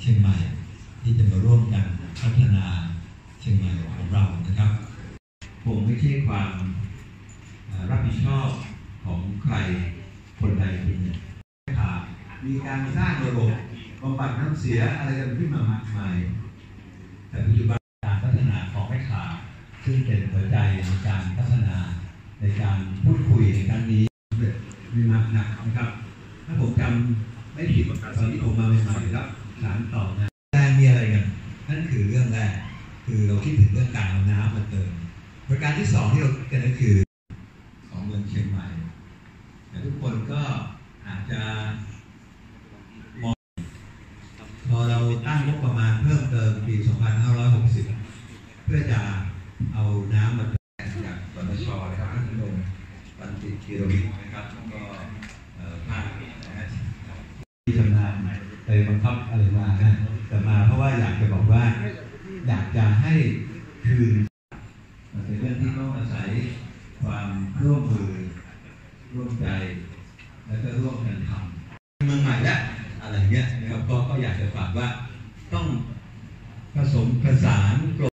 เชียงใหม่ ที่จะมาร่วมกันพัฒนาเชียงใหม่ของเรานะครับคงไม่ใช่ความรับผิดชอบของใครคนใดคนหนึ่งมีการสร้างระบบบำบัดน้ำเสียอะไรกันขึ้นมามากมาย แต่ปัจจุบันการพัฒนาของแม่ขาซึ่งเป็นหัวใจในการพัฒนาในการพูดคุยในครั้งนี้มีมากหนักนะครับ ถ้าผมจำไม่ผิดตอนที่ผมมา นั่นคือเรื่องแรกคือเราคิดถึงเรื่องการเอาน้ำมาเติมประการที่สองที่เราคิดกันก็คือของเมืองเชียงใหม่แต่ทุกคนก็อาจจะมองพอเราตั้งงบประมาณเพิ่มเติมปี 2560 เพื่อจะเอาน้ำมาจากปตชนะครับท่านนงปันติกิโรวินะครับก็ภาคนะฮะที่ทำงาน ไปบังคับอะไรมานะแต่มาเพราะว่าอยากจะบอกว่า อยากจะให้คืนมันเป็นเรื่องที่ต้องอาศัยความร่วมมือร่วมใจ แล้วก็ร่วมกันทำเมืองใหม่และอะไรเงี้ยนะครับก็ก็อยากจะฝากว่าต้องผสมผสานกล